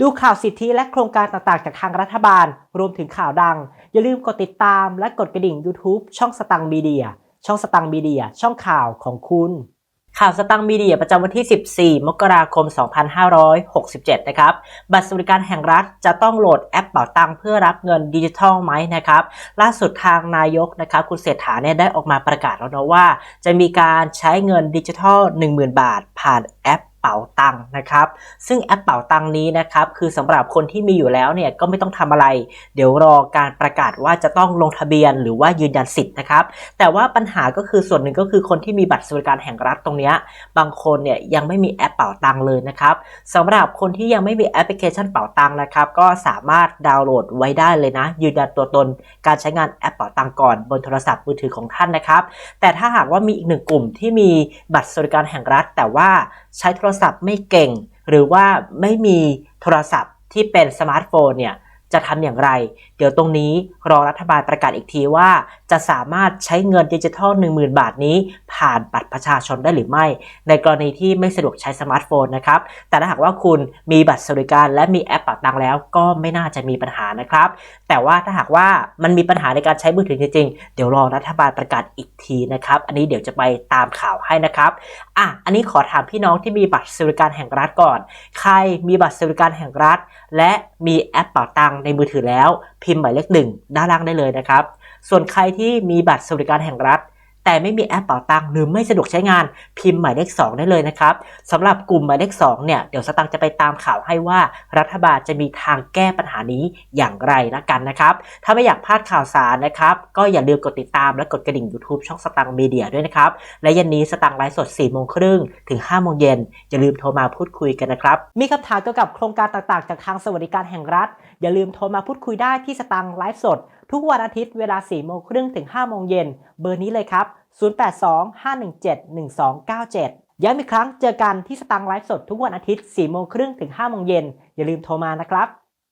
ดูข่าวสิทธิและโครงการต่างๆ จากทางรัฐบาล รวมถึงข่าวดัง อย่าลืมกดติดตามและกดกระดิ่ง YouTube ช่องสตังมีเดีย ช่องสตังมีเดีย ช่องข่าวของคุณ ข่าวสตังมีเดียประจำวันที่ 14 มกราคม 2567 นะครับ บัตรสวัสดิการแห่งรัฐจะต้องโหลดแอปเป๋าตังเพื่อรับเงินดิจิทัลไหมนะครับ ล่าสุดทางนายกนะครับคุณเศรษฐาเนี่ยได้ออกมาประกาศแล้วนะว่า จะมีการใช้เงินดิจิทัล 10,000 บาท ผ่านแอป ป๋าตังนะครับ ซึ่งแอปเป๋าตังนี้นะครับ คือสำหรับคนที่มีอยู่แล้วเนี่ยก็ไม่ต้องทำอะไร เดี๋ยวรอการประกาศว่าจะต้องลงทะเบียนหรือว่ายืนยันสิทธิ์นะครับ แต่ว่าปัญหาก็คือส่วนหนึ่งก็คือคนที่มีบัตรสวัสดิการแห่งรัฐตรงเนี้ยบางคนเนี่ยยังไม่มีแอปเป๋าตังเลยนะครับสำหรับคนที่ยังไม่มีแอปพลิเคชันเป๋าตังนะครับ ก็สามารถดาวน์โหลดไว้ได้เลยนะ ยืนยันตัวตนการใช้งานแอปเป๋าตังก่อนบนโทรศัพท์มือถือของท่านนะครับ แต่ถ้าหากว่ามีอีกหนึ่งกลุ่มที่มีบัตรสวัสดิการแห่งรัฐ แต่ว่า ใช้โทรศัพท์ไม่เก่ง หรือว่าไม่มีโทรศัพท์ที่เป็นสมาร์ทโฟนเนี่ย จะทำอย่างไร เดี๋ยวตรงนี้รอรัฐบาลประกาศอีกทีว่า จะสามารถใช้เงินดิจิทัล 10,000 บาทนี้ ผ่านบัตรประชาชนได้หรือไม่ ในกรณีที่ไม่สะดวกใช้สมาร์ทโฟนนะครับ แต่ถ้าหากว่าคุณมีบัตรสวัสดิการและมีแอปป๋าตังแล้ว ก็ไม่น่าจะมีปัญหานะครับ แต่ว่าถ้าหากว่ามันมีปัญหาในการใช้มือถือจริงๆ เดี๋ยวรอรัฐบาลประกาศอีกทีนะครับ อันนี้เดี๋ยวจะไปตามข่าวให้นะครับ อะ อันนี้ขอถามพี่น้องที่มีบัตรสวัสดิการแห่งรัฐก่อน ใครมีบัตรสวัสดิการแห่งรัฐ และมีแอปเป๋าตังในมือถือแล้ว พิมพ์หมายเลขหนึ่งด้านล่างได้เลยนะครับ ส่วนใครที่มีบัตรสวัสดิการแห่งรัฐ แต่ไม่มีแอปเป๋าตังหรือไม่สะดวกใช้งานพิมพ์หมายเลข 2 ได้เลยนะครับสำหรับกลุ่มหมายเลข2เนี่ยเดี๋ยวสตังค์จะไปตามข่าวให้ว่ารัฐบาลจะมีทางแก้ปัญหานี้อย่างไรละกันนะครับ ถ้าไม่อยากพลาดข่าวสารนะครับ ก็อย่าลืมกดติดตามและกดกระดิ่ง YouTube ช่องสตังค์มีเดียด้วยนะครับ และเย็นนี้สตังค์ไลฟ์สด4โมงครึ่งถึง5โมงเย็นอย่าลืมโทรมาพูดคุยกันนะครับ มีคำถามเกี่ยวกับโครงการต่างๆ จากทางสวัสดิการแห่งรัฐ อย่าลืมโทรมาพูดคุยได้ที่สตังค์ไลฟ์สด ทุกวันอาทิตย์เวลา 4 โมงครึ่งถึง 5 โมงเย็น เบอร์นี้เลยครับ 0825171297 ย้ำอีกครั้งเจอกันที่สตังค์ไลฟ์สดทุกวันอาทิตย์ 4 โมงครึ่งถึง 5 โมงเย็น อย่าลืมโทรมานะครับ